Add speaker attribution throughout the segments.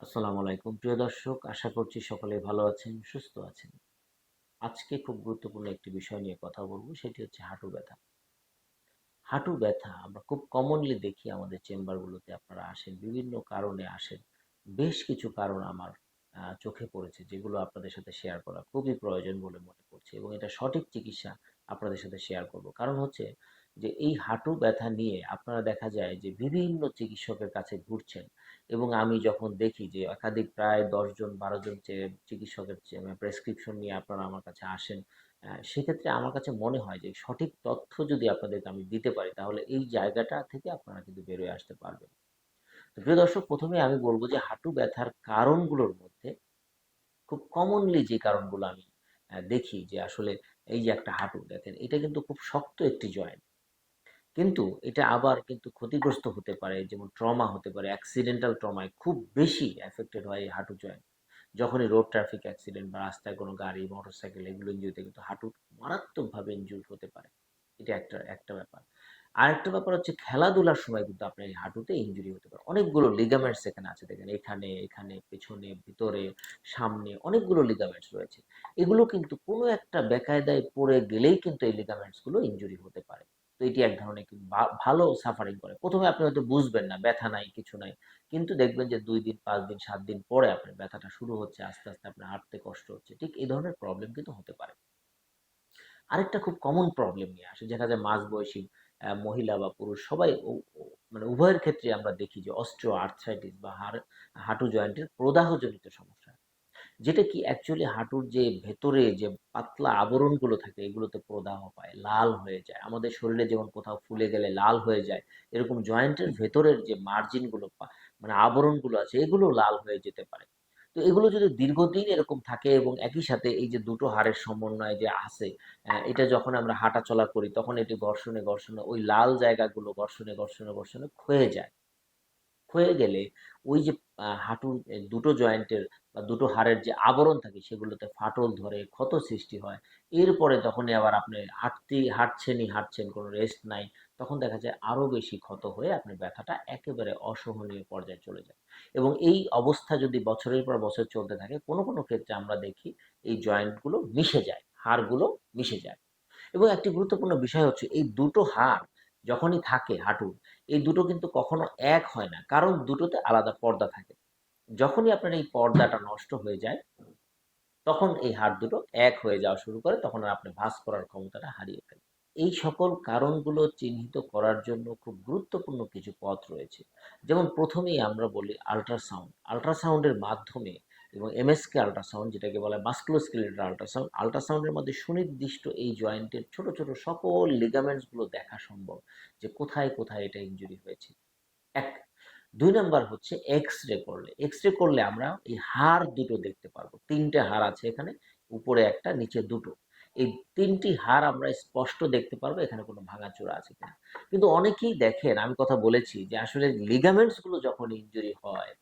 Speaker 1: আসসালামু আলাইকুম। প্রিয় দর্শক, আশা করছি সকলে ভালো আছেন, সুস্থ আছেন। আজকে খুব গুরুত্বপূর্ণ একটি বিষয় নিয়ে কথা বলব, সেটি হচ্ছে হাঁটু ব্যথা। হাঁটু ব্যথা আমরা খুব কমনলি দেখি আমাদের চেম্বারগুলোতে, আপনারা আসেন, বিভিন্ন কারণে আসেন। বেশ কিছু কারণ আমার চোখে পড়েছে, যেগুলো আপনাদের সাথে শেয়ার করা খুবই প্রয়োজন বলে মনে করছে এবং এটা সঠিক চিকিৎসা আপনাদের সাথে শেয়ার করব। কারণ হচ্ছে যে এই হাঁটু ব্যথা নিয়ে আপনারা দেখা যায় যে বিভিন্ন চিকিৎসকের কাছে ঘুরছেন এবং আমি যখন দেখি যে একাধিক প্রায় দশজন বারোজন চিকিৎসকের প্রেসক্রিপশন নিয়ে আপনারা আমার কাছে আসেন সেক্ষেত্রে আমার কাছে মনে হয় যে সঠিক তথ্য যদি আপনাদেরকে আমি দিতে পারি, তাহলে এই জায়গাটা থেকে আপনারা কিন্তু বেরোয় আসতে পারবেন। তো প্রিয় দর্শক, প্রথমে আমি বলব যে হাঁটু ব্যথার কারণগুলোর মধ্যে খুব কমনলি যে কারণগুলো আমি দেখি যে আসলে এই যে একটা হাঁটু, দেখেন এটা কিন্তু খুব শক্ত একটি জয়েন্ট কিন্তু এটা আবার কিন্তু ক্ষতিগ্রস্ত হতে পারে, যেমন ট্রমা হতে পারে অ্যাক্সিডেন্টাল ট্রমায় খুব বেশি এফেক্টেড হয় এই হাঁটু জয়েন্ট যখনই রোড ট্রাফিক অ্যাক্সিডেন্ট বা রাস্তায় কোনো গাড়ি মোটরসাইকেল এগুলো ইঞ্জুরিতে কিন্তু হাঁটু মারাত্মকভাবে ইনজুর হতে পারে। এটা একটা একটা ব্যাপার। আরেকটা ব্যাপার হচ্ছে খেলাধুলার সময় কিন্তু আপনার এই হাঁটুতে ইঞ্জুরি হতে পারে। অনেকগুলো লিগামেন্টস এখানে আছে, দেখেন এখানে এখানে, পেছনে, ভিতরে, সামনে অনেকগুলো লিগামেন্টস রয়েছে। এগুলো কিন্তু কোনো একটা বেকায়দায় পড়ে গেলেই কিন্তু এই লিগামেন্টসগুলো ইনজুরি হতে পারে। তো এটি এক ধরনের ভালো সাফারিং করে। প্রথমে আপনি হয়তো বুঝবেন না ব্যথা নাই কিছু নাই। কিন্তু দেখবেন যে দুই দিন পাঁচ দিন সাত দিন পরে আপনার ব্যথাটা শুরু হচ্ছে আস্তে আস্তে আপনার হাঁটতে কষ্ট হচ্ছে। ঠিক এই ধরনের প্রবলেম কিন্তু হতে পারে। আরেকটা খুব কমন প্রবলেম নিয়ে আসে যেটা যায় মাঝবয়সী আহ, মহিলা বা পুরুষ সবাই মানে উভয়ের ক্ষেত্রে আমরা দেখি যে অস্ট্রো আর্থ্রাইটিস বা হাড় হাঁটু জয়েন্টের প্রদাহজনিত সমস্যা। যেটা কি অ্যাকচুয়ালি হাঁটুর যে ভেতরে যে পাতলা আবরণগুলো থাকে, এগুলোতে প্রদাহ পায়, লাল হয়ে যায়। আমাদের শরীরে যেমন কোথাও ফুলে গেলে লাল হয়ে যায়, এরকম জয়েন্টের ভেতরের যে মার্জিনগুলো মানে আবরণগুলো আছে, এগুলো লাল হয়ে যেতে পারে। তো এগুলো যদি দীর্ঘদিন এরকম থাকে এবং একই সাথে এই যে দুটো হাড়ের সমন্বয় যে আছে এটা যখন আমরা হাঁটা চলা করি, তখন এটি ঘর্ষণে ঘর্ষণে, ওই লাল জায়গাগুলো ঘর্ষণে ঘর্ষণে ঘর্ষণে ক্ষয়ে যায়। ক্ষয়ে গেলে ওই যে হাঁটুর দুটো জয়েন্টের বা দুটো হাড়ের যে আবরণ থাকে সেগুলোতে ফাটল ধরে, ক্ষত সৃষ্টি হয়। এরপরে যখনই আবার আপনি হাঁটতে, হাঁটছেনই, হাঁটছেন, কোনো রেস্ট নাই, তখন দেখা যায় আরও বেশি ক্ষত হয়ে আপনার ব্যথাটা একেবারে অসহনীয় পর্যায়ে চলে যায়। এবং এই অবস্থা যদি বছরের পর বছর চলতে থাকে, কোনো কোনো ক্ষেত্রে আমরা দেখি এই জয়েন্টগুলো মিশে যায়, হাড়গুলো মিশে যায়। এবং একটি গুরুত্বপূর্ণ বিষয় হচ্ছে, এই দুটো হাড় যখনই থাকে হাঁটুর, এই দুটো কিন্তু কখনো এক হয় না, কারণ দুটোতে আলাদা পর্দা থাকে। যখনই আপনার এই পর্দাটা নষ্ট হয়ে যায়, তখন এই হাড় দুটো এক হয়ে যাওয়া শুরু করে, তখন আপনি ভাঁজ করার ক্ষমতাটা হারিয়ে ফেলেন। এই সকল কারণগুলো চিহ্নিত করার জন্য খুব গুরুত্বপূর্ণ কিছু পথ রয়েছে। যেমন প্রথমেই আমরা বলি আল্ট্রাসাউন্ড আল্ট্রাসাউন্ডের মাধ্যমে এবং এমএসকে আল্ট্রাসাউন্ড যেটাকে বলা হয় মাস্কুলোস্কেলেটাল আল্ট্রাসাউন্ড আল্ট্রাসাউন্ডের মধ্যে সুনির্দিষ্ট এই জয়েন্টের ছোট ছোট সকল লিগামেন্টসগুলো দেখা সম্ভব যে কোথায় কোথায় এটা ইনজুরি হয়েছে। এক দুই নাম্বার হচ্ছে এক্স রে করলে। এক্স রে করলে আমরা এই হাড় দুটো দেখতে পারব। তিনটে হাড় আছে এখানে, উপরে একটা, নিচে দুটো। এই তিনটি হাড় আমরা স্পষ্ট দেখতে পারব এখানে কোনো ভাঙাচোরা আছে কিনা। কিন্তু অনেকেই দেখেন, আমি কথা বলেছি, যে আসলে লিগামেন্টসগুলো যখন ইনজুরি হয়,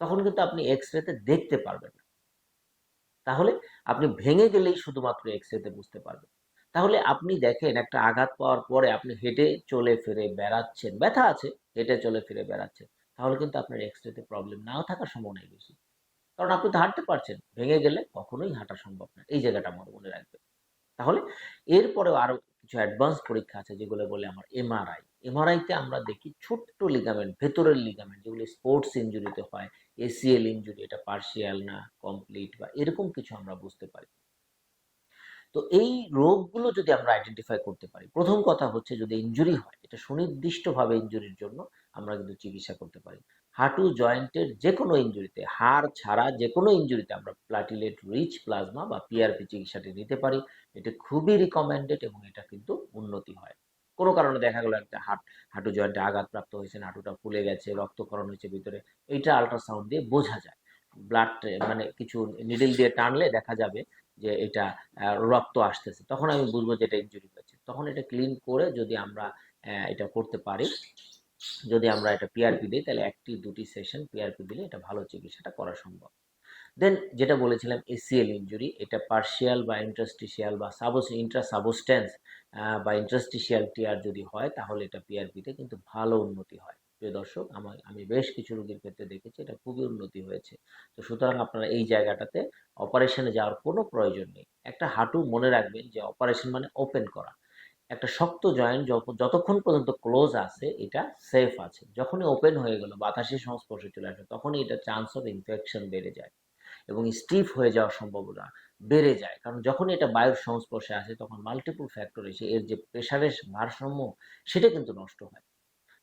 Speaker 1: তখন কিন্তু আপনি এক্স রেতে দেখতে পারবেন না। তাহলে আপনি ভেঙে গেলেই শুধুমাত্র এক্স রেতে বুঝতে পারবেন। তাহলে আপনি দেখেন, একটা আঘাত পাওয়ার পরে আপনি হেঁটে চলে ফিরে বেড়াচ্ছেন। ব্যথা আছে, হেঁটে চলে ফিরে বেড়াচ্ছেন। তাহলে কিন্তু আপনার এক্স রেতে প্রবলেম নাও থাকার সম্ভাবনাই বেশি। কারণ আপনি তো হাঁটতে পারছেন, ভেঙে গেলে কখনোই হাঁটা সম্ভব না। এই জায়গাটা আমার মনে রাখবেন। তাহলে এরপরেও আরও কিছু অ্যাডভান্স পরীক্ষা আছে যেগুলো বলে আমার এমআরআই এমআরআইতে আমরা দেখি ছোট্ট লিগামেন্ট ভেতরের লিগামেন্ট যেগুলো স্পোর্টস ইনজুরিতে হয় এসিএল ইনজুরি এটা পার্শিয়াল না কমপ্লিট বা এরকম কিছু আমরা বুঝতে পারি। তো এই রোগগুলো যদি আমরা আইডেন্টিফাই করতে পারি, প্রথম কথা হচ্ছে যদি ইনজুরি হয়, এটা সুনির্দিষ্টভাবে ইনজুরির জন্য আমরা কিন্তু চিকিৎসা করতে পারি। হাঁটু জয়েন্টের যে কোনো ইনজুরিতে, হাড় ছাড়া যে কোনো ইনজুরিতে আমরা প্লাটিলেট রিচ প্লাজমা বা পিআরপি চিকিৎসাটি নিতে পারি। এটা খুবই রিকমেন্ডেড এবং এটা কিন্তু উন্নতি হয়। কোনো কারণে দেখা গেলো একটা হাট, হাঁটু জয়েন্টে আঘাতপ্রাপ্ত হয়েছে হাঁটুটা ফুলে গেছে রক্তকরণ হয়েছে ভিতরে, এইটা আল্ট্রাসাউন্ড দিয়ে বোঝা যায়। ব্লাড মানে কিছু নিডল দিয়ে টানলে দেখা যাবে যে এটা রক্ত আসতেছে। তখন আমি বুঝব যে এটা ইনজুরি হয়েছে। তখন এটা ক্লিন করে যদি আমরা এটা করতে পারি যদি আমরা এটা পিআরপি দিই, তাহলে একটি দুটি সেশন পিআরপি দিলে এটা ভালো চিকিৎসাটা করা সম্ভব। দেন যেটা বলেছিলাম এসিএল ইনজুরি এটা পার্শিয়াল বা ইন্টারস্টিশিয়াল বা সাবস ইন্ট্রা সাবস্টেন্স বা ইন্টারস্টিশিয়াল টিয়ার যদি হয়, তাহলে এটা পিআরপিতে কিন্তু ভালো উন্নতি হয়। প্রিয় দর্শক আমার আমি বেশ কিছু রোগীর ক্ষেত্রে দেখেছি এটা খুবই উন্নতি হয়েছে। তো সুতরাং আপনারা এই জায়গাটাতে অপারেশনে যাওয়ার কোনো প্রয়োজন নেই। একটা হাঁটু মনে রাখবেন যে অপারেশন মানে ওপেন করা। একটা শক্ত জয়েন্ট যতক্ষণ পর্যন্ত ক্লোজ আছে, এটা সেফ আছে। যখনই ওপেন হয়ে গেল, বাতাসের সংস্পর্শে চলে আসে তখনই এটা চান্স অফ ইনফেকশন বেড়ে যায় এবং স্টিফ হয়ে যাওয়ার সম্ভাবনা বেড়ে যায়। কারণ যখন এটা বায়ুর সংস্পর্শে আসে, তখন মাল্টিপল ফ্যাক্টর এসে, এর যে প্রেশারের ভারসাম্য, সেটা কিন্তু নষ্ট হয়।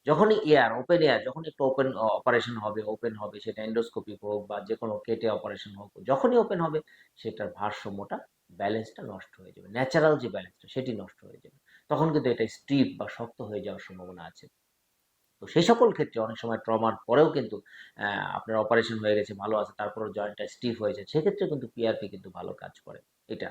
Speaker 1: যখনই এয়ার ওপেন এয়ার যখন একটু ওপেন অপারেশন হবে ওপেন হবে, সেটা এন্ডোস্কোপি হোক বা যে কোনো কেটে অপারেশন হোক, যখনই ওপেন হবে, সেটার ভারসাম্যটা ব্যালেন্সটা নষ্ট হয়ে যাবে। ন্যাচারাল যে ব্যালেন্সটা সেটি নষ্ট হয়ে যাবে। তখন কিন্তু এটা স্টিফ বা শক্ত হয়ে যাওয়ার সম্ভাবনা আছে। তো সেই সকল ক্ষেত্রে অনেক সময় ট্রমার পরেও কিন্তু আপনার অপারেশন হয়ে গেছে, ভালো আছে, তারপরেও জয়েন্টটা স্টিফ হয়েছে সেক্ষেত্রে কিন্তু পিআরপি কিন্তু ভালো কাজ করে, এটা।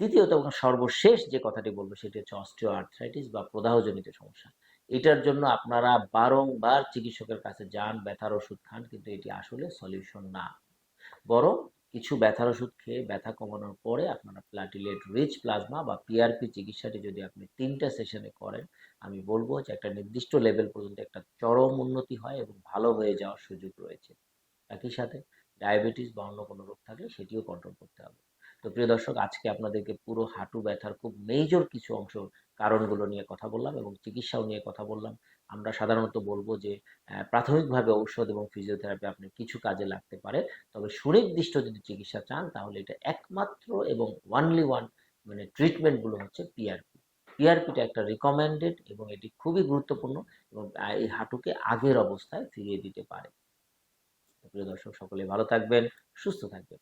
Speaker 1: দ্বিতীয়ত এবং সর্বশেষ যে কথাটি বলব, সেটি হচ্ছে অস্টিও আর্থ্রাইটিস বা প্রদাহজনিত সমস্যা। এটার জন্য আপনারা বারংবার চিকিৎসকের কাছে যান, ব্যথার ওষুধ খান, কিন্তু এটি আসলে সলিউশন না। বরং কিছু ব্যথার ওষুধ খেয়ে ব্যথা কমানোর পরে আপনারা প্লাটিলেট রিচ প্লাজমা বা পিআরপি চিকিৎসাটি যদি আপনি তিনটা সেশনে করেন, আমি বলব যে একটা নির্দিষ্ট লেভেল পর্যন্ত একটা চরম উন্নতি হয় এবং ভালো হয়ে যাওয়ার সুযোগ রয়েছে। একই সাথে ডায়াবেটিস বা অন্য কোনো রোগ থাকলে সেটিও কন্ট্রোল করতে হবে। তো প্রিয় দর্শক, আজকে আপনাদেরকে পুরো হাঁটু ব্যথার খুব মেজর কিছু অংশ কারণগুলো নিয়ে কথা বললাম এবং চিকিৎসাও নিয়ে কথা বললাম। আমরা সাধারণত বলব যে প্রাথমিকভাবে ঔষধ এবং ফিজিওথেরাপি আপনি কিছু কাজে লাগতে পারে। তবে সুনির্দিষ্ট যদি চিকিৎসা চান, তাহলে এটা একমাত্র এবং ওয়ানলি ওয়ান মানে ট্রিটমেন্টগুলো হচ্ছে পিআরপি পিআরপিটা একটা রিকমেন্ডেড এবং এটি খুবই গুরুত্বপূর্ণ এবং এই হাঁটুকে আগের অবস্থায় ফিরিয়ে দিতে পারে। প্রিয় দর্শক, সকলে ভালো থাকবেন, সুস্থ থাকবেন।